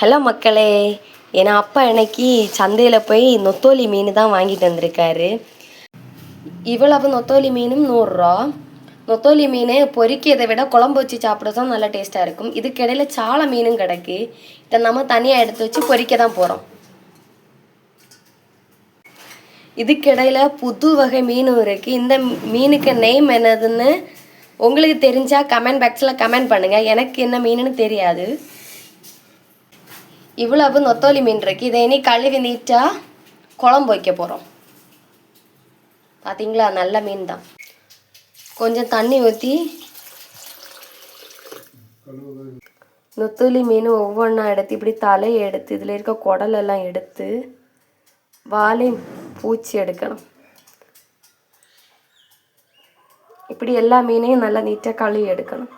Hello மக்களே ஏன்னா அப்பா இன்னைக்கு சந்தையில் போய் நொத்தோலி மீன் தான் வாங்கிட்டு வந்திருக்காரு. இவ்வளவு நொத்தோலி மீனும் நூறுரூவா. நொத்தோலி மீன் பொறிக்கிறதை விட குழம்பு வச்சு சாப்பிட தான் நல்லா டேஸ்ட்டாக இருக்கும். இதுக்கிடையில் சாலை மீனும் கிடக்கு. இதை நம்ம தனியாக எடுத்து வச்சு பொறிக்க தான் போகிறோம் இதுக்கிடையில் புது வகை மீனும் இருக்குது இந்த மீனுக்கு நேம் என்னதுன்னு உங்களுக்கு தெரிஞ்சால் கமெண்ட் பாக்ஸில் கமெண்ட் பண்ணுங்கள் எனக்கு என்ன மீனுன்னு தெரியாது. இவ்வளவு நொத்தோலி மீன் இருக்கு. இதை இனி கழுவி நீட்டா குழம்பு வைக்க போகிறோம் பார்த்தீங்களா நல்ல மீன் தான் கொஞ்சம் தண்ணி ஊற்றி நொத்தோலி மீன் ஒவ்வொன்றா எடுத்து இப்படி தலையை எடுத்து இதில் இருக்க குடலெல்லாம் எடுத்து வாலையும் பூச்சி எடுக்கணும். இப்படி எல்லா மீனையும் நல்லா நீட்டாக கழுவி எடுக்கணும்.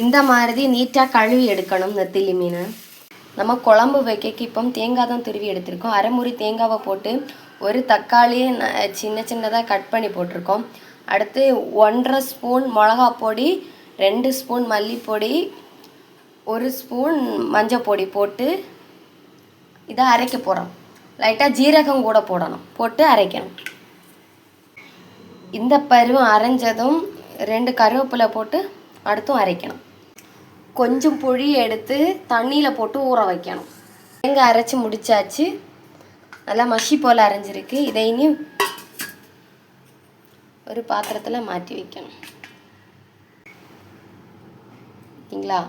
இந்த மாதிரி நீட்டாக கழுவி எடுக்கணும் நெத்திலி மீன். நம்ம குழம்பு வைக்க இப்போ தேங்காய் தான் துருவி எடுத்திருக்கோம். அரைமுறி தேங்காவை போட்டு ஒரு தக்காளியை சின்ன சின்னதாக கட் பண்ணி போட்டிருக்கோம். அடுத்து ஒன்றரை ஸ்பூன் மிளகா பொடி ரெண்டு ஸ்பூன் மல்லிப்பொடி ஒரு ஸ்பூன் மஞ்சள் பொடி போட்டு இதை அரைக்க போகிறோம் லைட்டாக ஜீரகம் கூட போடணும். போட்டு அரைக்கணும். இந்த பருவம் அரைஞ்சதும் ரெண்டு கருவேப்பிலை போட்டு அடுத்தும் அரைக்கணும். கொஞ்சம் புளி எடுத்து தண்ணியில் போட்டு ஊற வைக்கணும். தேங்காய் அரைச்சி முடிச்சாச்சு. நல்லா மஷி போல் அரைஞ்சிருக்கு. இதை இனி ஒரு பாத்திரத்தில் மாற்றி வைக்கணும். ஓகேங்களா?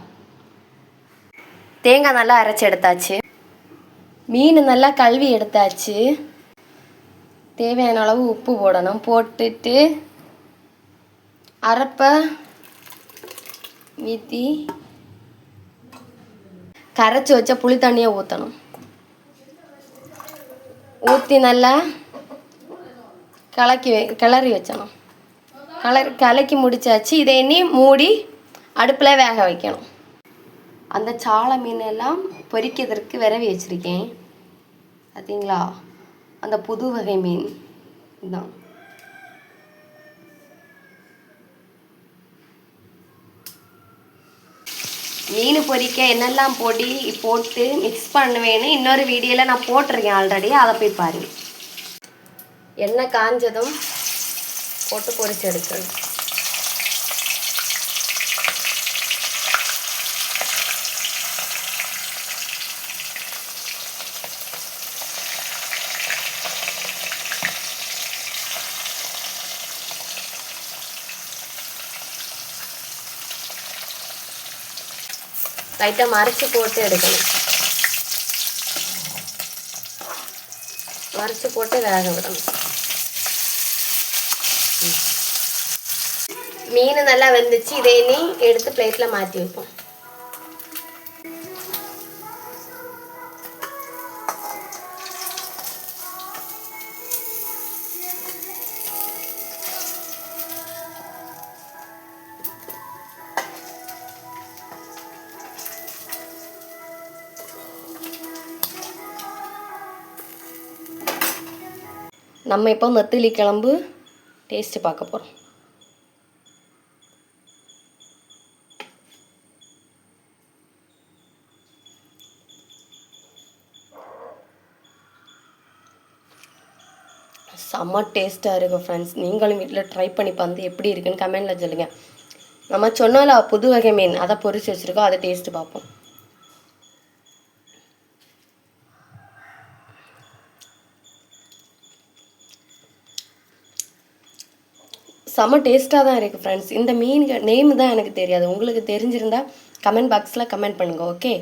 தேங்காய் நல்லா அரைச்சி எடுத்தாச்சு. மீன் நல்லா கழுவி எடுத்தாச்சு. தேவையான அளவு உப்பு போடணும். போட்டுட்டு அரைப்பை மீத்தி கரைச்சி வச்ச புளி தண்ணியை ஊற்றணும் ஊற்றி நல்லா கலக்கி வை கிளறி வச்சணும். கலர் கலக்கி முடிச்சாச்சு. இதை இனி மூடி அடுப்பில் வேக வைக்கணும். அந்த சாலை மீன் எல்லாம் பொரிக்கிறதுக்கு விரவி வச்சுருக்கேன். பார்த்தீங்களா அந்த புது வகை மீன். இதுதான் மீன் பொரிக்க என்னெல்லாம் பொடி போட்டு மிக்ஸ் பண்ணுவேன்னு இன்னொரு வீடியோவில் நான் போட்டிருக்கேன் ஆல்ரெடி அதை போய் பாருங்க எண்ணெய் காஞ்சதும் போட்டு பொரிச்சு எடுக்கணும். லைட்டாக மறைச்சி போட்டு எடுக்கணும். மறைச்சி போட்டு வேக விடணும். மீன் நல்லா வெந்துச்சு. இதை நீ எடுத்து பிளேட்டில் மாற்றி வைப்போம். நம்ம இப்போ நெத்திலி கிளம்பு டேஸ்ட்டு பார்க்க போகிறோம் செம்ம டேஸ்ட்டாக இருக்கும் ஃப்ரெண்ட்ஸ் நீங்களும் வீட்டில் ட்ரை பண்ணி பார்த்து எப்படி இருக்குன்னு கமெண்டில் சொல்லுங்கள் நம்ம சொன்னால புது வகை மீன். அதை பொறிச்சு வச்சுருக்கோம் அதை டேஸ்ட்டு பார்ப்போம். செம்ம டேஸ்ட்டாக தான் இருக்குது ஃப்ரெண்ட்ஸ் இந்த மீன் நேம் தான் எனக்கு தெரியாது. உங்களுக்கு தெரிஞ்சிருந்தா கமெண்ட் பாக்ஸில் கமெண்ட் பண்ணுங்கள் ஓகே